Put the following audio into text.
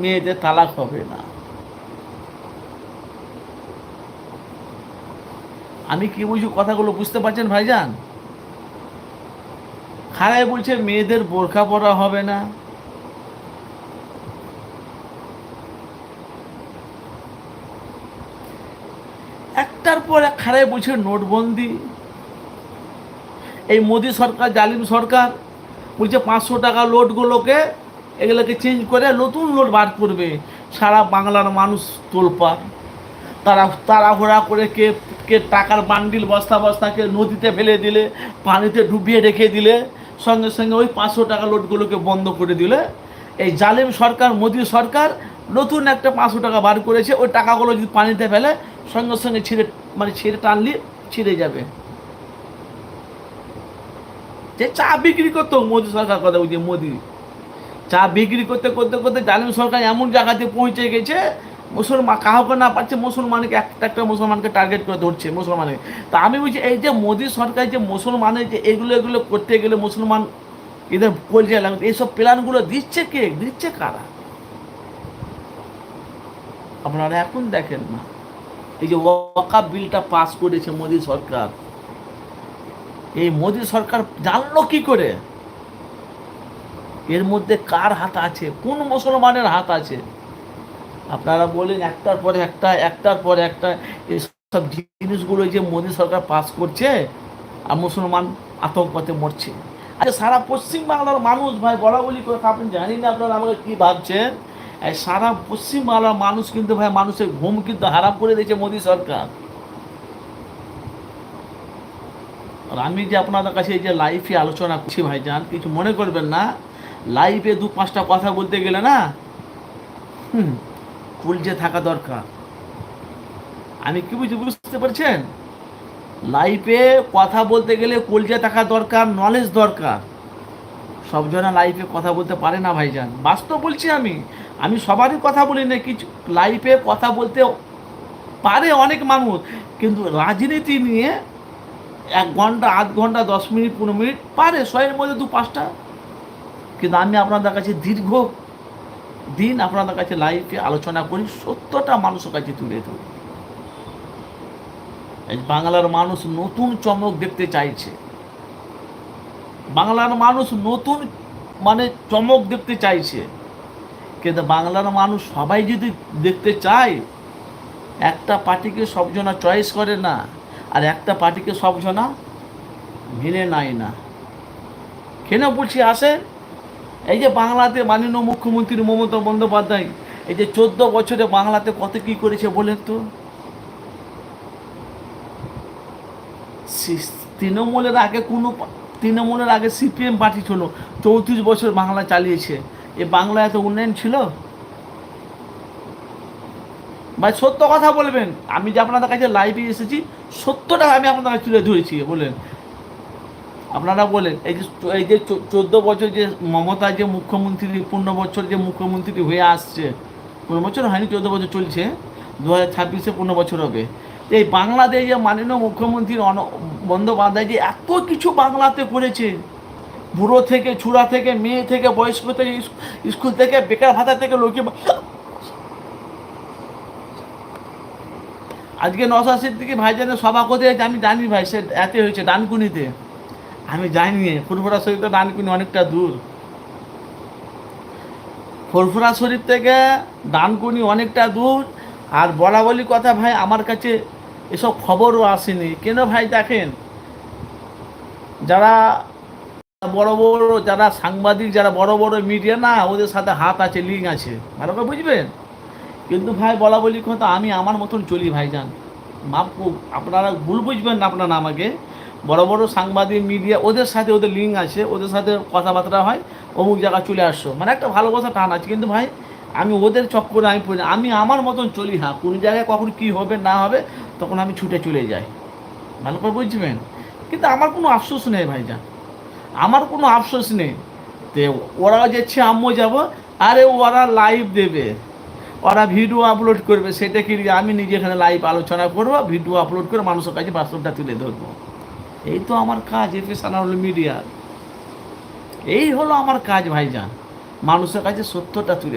মেয়েদের তালাক হবে না। আমি কি বলছি কথাগুলো বুঝতে পারছেন ভাইজান? খারায় বলছে মেয়েদের বোরখা পরা হবে না। একটার পর এক খারায় বলছে নোটবন্দি। এই মোদি সরকার, জালিম সরকার বলছে পাঁচশো টাকা লোটগুলোকে এগুলোকে চেঞ্জ করে নতুন লোট বার করবে। সারা বাংলার মানুষ তোলপা। তারা তাড়াহুড়া করে কে কে টাকার বান্ডিল বস্তা বস্তাকে নদীতে ফেলে দিলে, পানিতে ডুবিয়ে রেখে দিলে, সঙ্গে সঙ্গে ওই পাঁচশো টাকা লোটগুলোকে বন্ধ করে দিলে, এই জালেম সরকার, মোদী সরকার নতুন একটা পাঁচশো টাকা বার করেছে, ওই টাকাগুলো যদি পানিতে ফেলে, সঙ্গে সঙ্গে ছিঁড়ে মানে ছিঁড়ে টানলি ছিঁড়ে যাবে। যে চা বিক্রি করতো মোদি সরকার কথা বলছে, মোদি। চা বিক্রি করতে করতে করতে জালিম সরকার এমন জায়গাতে পৌঁছে গেছে মুসলমান কাউকে না পাচ্ছে, মুসলমানকে একটা একটা মুসলমানকে টার্গেট করে ধরছে মুসলমানকে তা আমি বলছি, এই যে মোদি সরকার যে মুসলমানের যে এগুলো এগুলো করতে গেলে মুসলমান এদের বলছে এইসব প্ল্যানগুলো দিচ্ছে কে? দিচ্ছে কারা? আপনারা এখন দেখেন না। এই যে ওয়াকা বিলটা পাস করেছে মোদি সরকার। এই মোদি সরকার জানলো কি করে? এর মধ্যে কার হাত আছে? কোন মুসলমানের হাত আছে? আপনারা বলেন একটার পরে একটা, একটার পরে একটা, এসব জিনিসগুলো যে মোদী সরকার পাস করছে, আর মুসলমান আতঙ্কতে মরছে। আচ্ছা সারা পশ্চিম বাংলার মানুষ, ভাই, বলা বলি করে আপনি জানি না আপনারা আমাকে কি ভাবছেন। সারা পশ্চিম বাংলার মানুষ কিন্তু, ভাই, মানুষের ঘুম কিন্তু হারাম করে দিয়েছে মোদী সরকার। আর আমি যে আপনাদের কাছে এই যে লাইফে আলোচনা করছি, ভাইজান, কিছু মনে করবেন না? লাইফে দু পাঁচটা কথা বলতে গেলে না, হুম কুলজে থাকা দরকার। আমি কি বুঝি বুঝতে পারছেন? লাইফে কথা বলতে গেলে কলজে থাকা দরকার নলেজ দরকার। সব জনা লাইফে কথা বলতে পারে না ভাইজান। বাস্তব বলছি আমি। আমি সবারই কথা বলি না, কিছু লাইফে কথা বলতে পারে অনেক মানুষ, কিন্তু রাজনীতি নিয়ে এক ঘণ্টা, আধ ঘণ্টা, দশ মিনিট, পনেরো মিনিট পারে, শয়ের মধ্যে দু পাঁচটা কিন্তু আমি আপনাদের কাছে দীর্ঘ দিন আপনাদের কাছে লাইভে আলোচনা করি, সত্যটা মানুষের কাছে তুলে ধরি। বাংলার মানুষ নতুন চমক দেখতে চাইছে। বাংলার মানুষ নতুন মানে চমক দেখতে চাইছে। কিন্তু বাংলার মানুষ সবাই যদি দেখতে চায়, একটা পার্টিকে সবজনা চয়েস করে না, আর একটা পার্টিকে সবজনা মেনে নাই না। কেন বলছি আসে? এই যে বাংলাতে মাননীয় মুখ্যমন্ত্রী মমতা বন্দ্যোপাধ্যায়, এই যে চোদ্দ বছরে বাংলাতে কত কি করেছে বলেন তো? তৃণমূলের আগে কোনো তৃণমূলের আগে সিপিএম পার্টি ছিল, চৌত্রিশ বছর বাংলা চালিয়েছে। এ বাংলা এত উন্নয়ন ছিল? ভাই, সত্য কথা বলবেন। আমি যে আপনাদের কাছে লাইভে এসেছি, সত্যটা আমি আপনাদের কাছে তুলে ধরেছি, বলেন। আপনারা বলেন, এই যে এই যে চোদ্দ বছর যে মমতা যে মুখ্যমন্ত্রী, পূর্ণ বছর যে মুখ্যমন্ত্রী হয়ে আসছে পনেরো বছর হয়নি, চোদ্দ বছর চলছে, দু হাজার ছাব্বিশে পনেরো বছর হবে। এই বাংলাদেশ যে মাননীয় মুখ্যমন্ত্রী অন বন্দ্যোপাধ্যায় যে এত কিছু বাংলাতে করেছে, বুড়ো থেকে ছুড়া থেকে, মেয়ে থেকে, বয়স্ক থেকে স্কুল থেকে, বেকার ভাতা থেকে, লোকে আজকে নশা সিদ্দিকি ভাইজানের সভা হয়েছে আমি জানি ভাই, সে এতে হয়েছে, ডানকুনিতে। আমি জানি ফুরফুরা শরীফ তো ডানকুনি অনেকটা দূর। ফুরফুরা শরীফ থেকে ডানকুনি অনেকটা দূর। আর বলা বলি কথা ভাই, আমার কাছে এসব খবরও আসেনি। কেন ভাই দেখেন, যারা বড় বড়, যারা সাংবাদিক, যারা বড় বড় মিডিয়া না, ওদের সাথে হাত আছে লিঙ্ক আছে। ভালো করে বুঝবেন? কিন্তু ভাই বলা বলি কথা, আমি আমার মতন চলি ভাইজান। মাপ আপনারা ভুল বুঝবেন না আপনারা আমাকে। বড় বড় সাংবাদিক মিডিয়া ওদের সাথে ওদের লিঙ্ক আছে, ওদের সাথে কথাবার্তা হয়, অমুক জায়গায় চলে আসছো। মানে একটা ভালোবাসা টান আছে। কিন্তু ভাই, আমি ওদের চক্করে আমি পড়ি আমি আমার মতন চলি হ্যাঁ কোন জায়গায় কখন কী হবে, না হবে, তখন আমি ছুটে চলে যাই। ভালো করে বুঝবেন? কিন্তু আমার কোনো আফসোস নেই ভাইজান। আমার কোনো আফসোস নেই। তে ওরা যাচ্ছে আম্মু যাব। আরে ওরা লাইভ দেবে। ওরা ভিডিও আপলোড করবে, সেটা কি? আমি নিজে এখানে লাইভ আলোচনা করব ভিডিও আপলোড করে মানুষের কাছে বাস্তবটা তুলে ধরবো। এই তো আমার কাজ এফ এস হলো মিডিয়া এই হলো আমার কাজ, ভাইজান। মানুষের কাছে সত্যটা তুলে